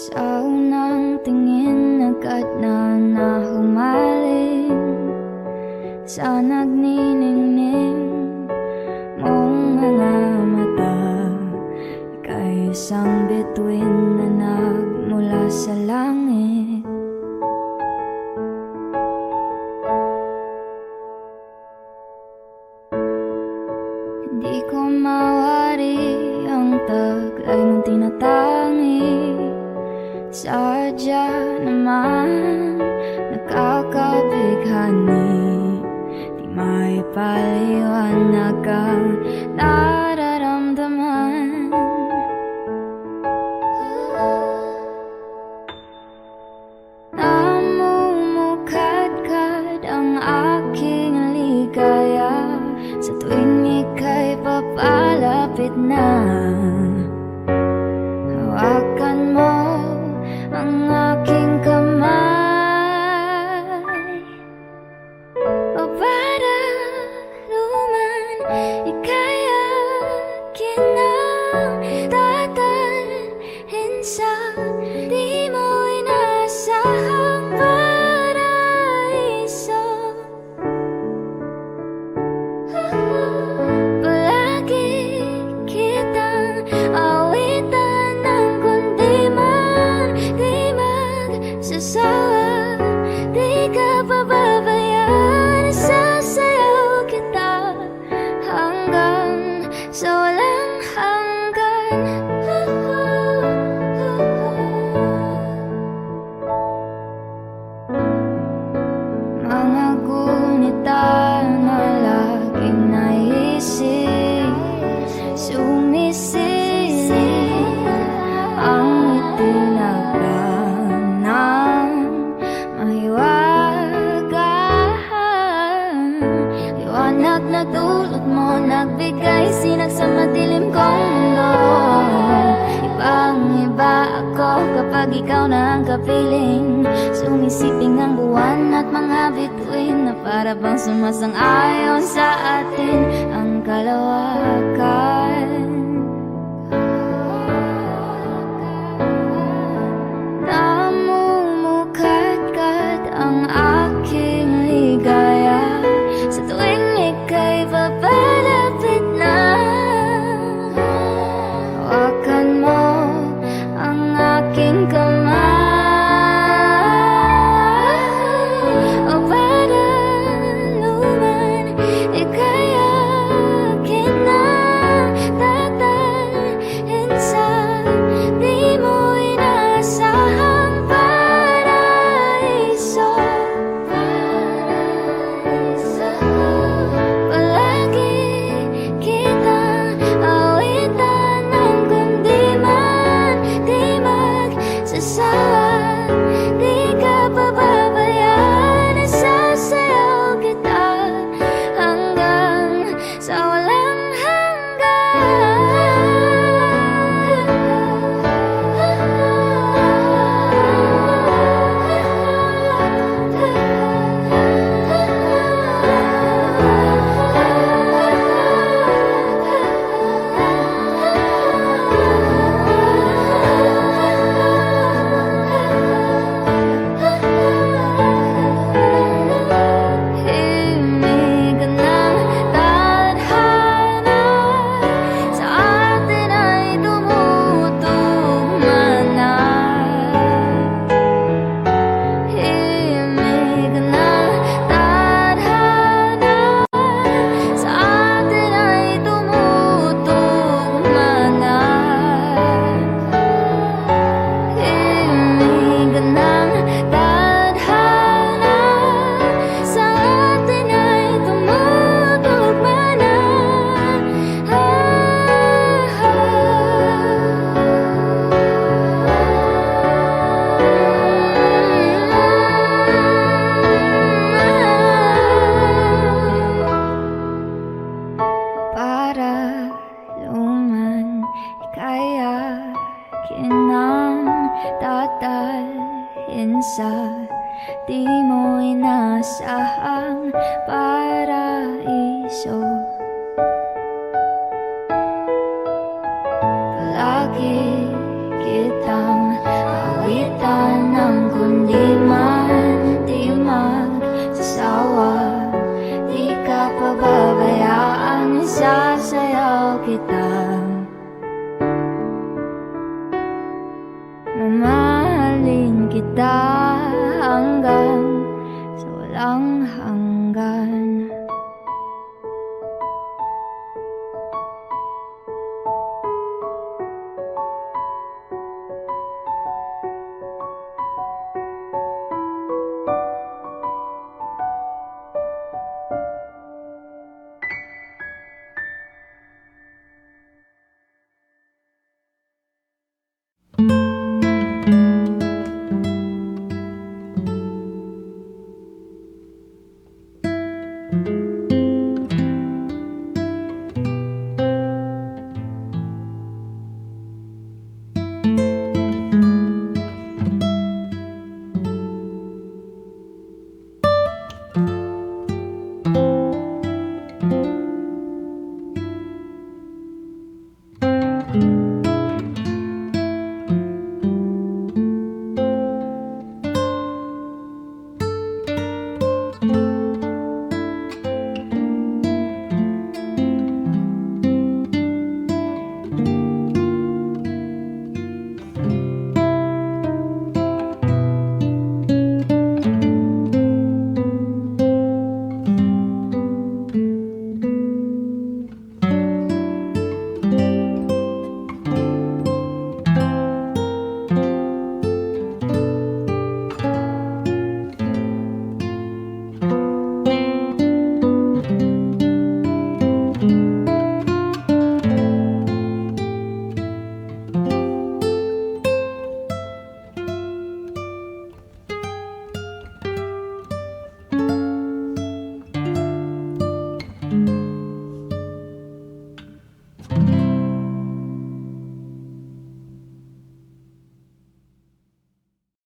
Sa unang tingin agad na nahumaling Sa nagniningning mong mga mata Ika'y isang bituin na nagmula sa langit. Hindi ko mawari ang taglay mong tinatawag. Sadya naman nakakabighani. Di maipaliwanag ang nararamdaman. Namumukadkad ang aking ligaya. Sa tuwing ika'y papalapit na ako kapag ikaw na ang kapiling. Sumisiping ang buwan at mga bituin Na para bang sumasang ayon sa atin. Ang kalawakan akin sa di mo inaasahang paraiso. Palagi kitang awitan ng kundi man. Di magsasawa Di ka pababayaan, isasayaw kita. Mama kita hanggang sa walang hanggan.